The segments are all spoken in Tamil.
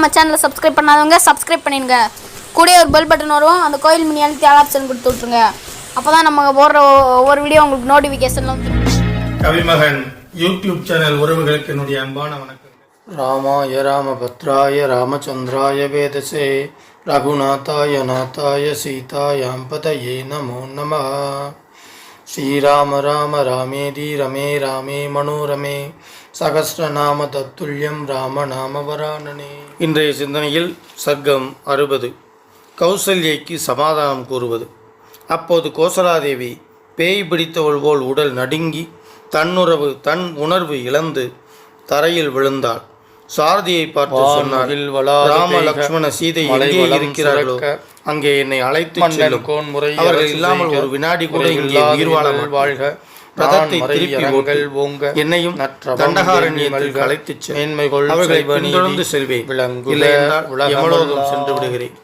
நம்ம சேனலை சப்ஸ்கிரைப் பண்ணாதவங்க சப்ஸ்கிரைப் பண்ணிடுங்க. கூடயே ஒரு பெல் பட்டன் வரும். அந்த கோயில் மினி அழுத்தி ஆல் ஆப்ஷன் கொடுத்து விட்ருங்க அப்போ தான் நம்ம போடுற ஒவ்வொரு வீடியோ உங்களுக்கு நோட்டிஃபிகேஷன்ல வந்து கவிமகன் யூடியூப் சேனல் உறவுகளுக்கு என்னுடைய அன்பான வணக்கம் ராமாய ராமபத்ராய ராமச்சந்திராய வேதசே. ரகுநாதாய நாதாய சீதாயாம் பதயே நமோ நம ஸ்ரீராம ராம ராமேதி ரமே ராமே மனோரமே சகசிரநாம தத்துல்யம் ராம நாம வராணனே இன்றைய சிந்தனையில் சர்க்கம் அறுபது. கௌசல்யைக்கு சமாதானம் கூறுவது. அப்போது கோசலாதேவி பேய் பிடித்தவள் போல் உடல் நடுங்கி தன்னுறவு தன் உணர்வு இழந்து தரையில் விழுந்தாள். சாரதியை பார்த்து சொன்னார் ராம லக்ஷ்மண சீதை எங்கே இருக்கிறார்களோ அங்கே என்னை அழைத்து செல்லும். அவர்கள் இல்லாமல் ஒரு வினாடி கூட இங்கே உயிர் வாழ வாழ்க. ரதத்தை திருப்பி ஓங்கள் ஓங்க என்னையும் தண்டகாரண்யத்திற்கு அழைத்துச் செல் அவர்களை பின்தொடர்ந்து செல்வேன். இல்லை என்றால் யமலோகம் சென்று விடுகிறேன்.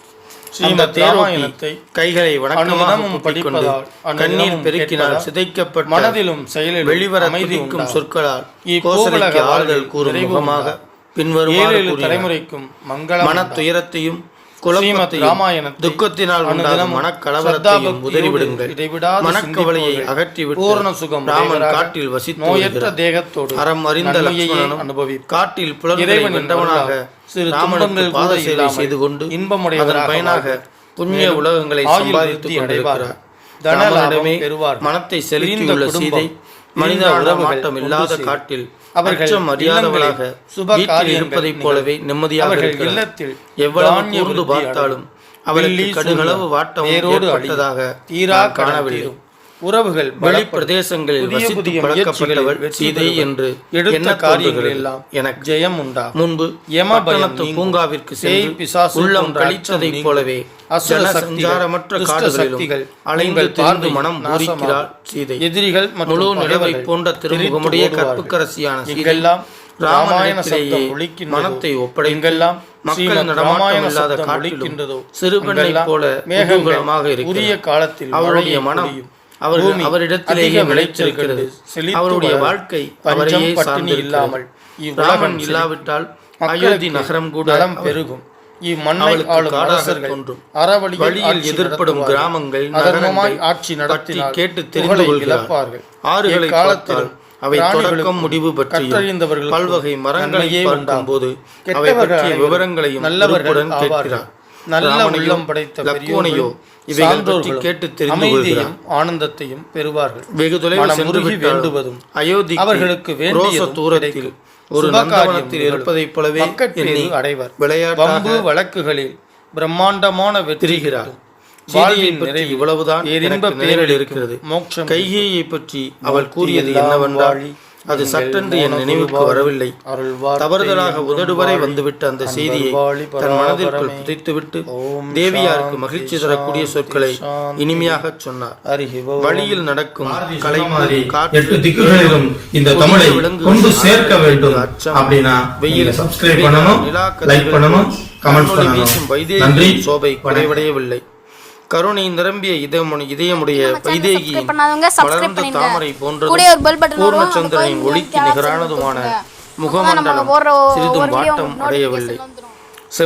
கைகளை வணக்கமாக படிக்கொண்டு கண்ணீர் பெருக்கினால் சிதைக்கப்பட்ட மனதிலும் செயலில் வெளிவர அமைதிக்கும் சொற்களால் கோசலைக்கு ஆறுதல் கூறும் முகமாக பின்வரும் ஏழு தலைமுறைக்கும் மங்கள மன துயரத்தையும் துக்கத்தினால் உண்டாகும் மனக்கலவரத்தையும் உதறிவிடுங்கள். மனக்கவலையை அகற்றிவிட்டு பூர்ண சுகம் ராமன் காட்டில் வசித்து நோயற்ற தேகத்தோடு அறம் அறிந்த லட்சுமணனும் அனுபவி காட்டில் புலன்களை வென்றவனாக சிறு துன்பங்கள் பாத சேவை செய்து கொண்டு இன்பமுடைய அதன் பயனாக புண்ணிய உலகங்களை சம்பாதித்து அடைவார். தனலாடமே மனத்தை செலுத்தியுள்ள சீதை மனித உறவுமாட்டம் இல்லாத காட்டில் அவர்கள் அறியாதவளாக வீட்டில் இருப்பதைப் போலவே நிம்மதியாக இல்லத்தில் எவ்வளவு பார்த்தாலும் அவளுக்கு கடுகளவு வாட்டம் ஏற்பட்டதாக தீரா காணவில்லை. உறவுகள் வெளி பிரதேசங்களில் வசித்து பழக்கப்பட்டவள் சீதை என்று என்ன காரியங்கள் எல்லாம் எனக்கு ஜெயம் உண்டா? முன்பு யமபயனத்து பூங்காவிற்கு சென்று உள்ளம் கழித்ததைப் போலவே அசுர சஞ்சாரமற்ற காடுகளிலும் அலைந்து திரிந்து மனம் பூரிக்கிறாள் சீதை. எதிரிகள் முழு நிலவை போன்ற திருமுகமுடைய கற்புக்கரசியான சீதையெல்லாம் ராமாயணத்திலேயே மனத்தை ஒப்படைங்கெல்லாம் மக்கள் நடமாட்டம் இல்லாத காட்டிலும் சிறுபெண்ணை போல மேககுலமாக உரிய காலத்தில் அவருடைய மனம் அவர்கள் அவரிடத்திலேயே விளைச்சிருக்கிறது அவருடைய வாழ்க்கை அவரையே சார்ந்து இல்லாமல் ராமன் இல்லாவிட்டால் அயோத்தி நகரம் கூட பெருகும். வழியில் எதிர்ப்படும் கிராமங்கள் நகரமாய் ஆட்சி நடத்தி கேட்டு தெரிந்து கொள்கிறார்கள் ஆறுகளை காலத்தில் அவை தொடக்கம் முடிவு பற்றியும் பல்வகை மரங்களையே போது அவை பற்றிய விவரங்களையும் நல்லவர்களுடன் கேட்கிறார். நல்ல உள்ளம் படைத்த லக்கோனையோ இவைகள் பற்றி கேட்டு தெரிந்து ஆனந்தத்தையும் பெறுவார்கள். வெகு தொலைவில் சென்று வேண்டுவதும் அயோத்தி அவர்களுக்கு வேண்டிய தூரத்தில் ஒரு நந்தவனத்தில் இருப்பதைப் போலவே எண்ணி அடைவர். விளையாட்டு வழக்குகளில் பிரம்மாண்டமான வெற்றிகிறார் வாழ்வின் பற்றி இவ்வளவுதான் எனக்கு நேரில் இருக்கிறது. மோட்சம் கைகேயை பற்றி அவள் கூறியது என்னவென்றால் அது சட்டென்று என் நினைவுக்கு வரவில்லை. தவறுதலாக உதடு வரை வந்துவிட்ட அந்த செய்தியை தன் மனதிற்குள் புதைத்துவிட்டு தேவியாருக்கு மகிழ்ச்சி தரக்கூடிய சொற்களை இனிமையாக சொன்னார். வழியில் நடக்கும் கலைமாறி எட்டு திக்குகளிலும் இந்த தமிழை கொண்டு சேர்க்க வேண்டும் அப்படின்னா வெயில் சப்ஸ்கிரைப் பண்ணணும் லைக் பண்ணணும் கமெண்ட் பண்ணணும். நன்றி. சோபை குறைவடையவில்லை. கருணை நிரம்பிய இதயமுடைய இதயமுடைய வைதேகி மலர்ந்த தாமரை அந்த பூர்ணச்சந்திரனின் ஒளிக்கு நிகரானதுமான முகமண்டலம் சிறிதும் வாட்டம் அடையவில்லை.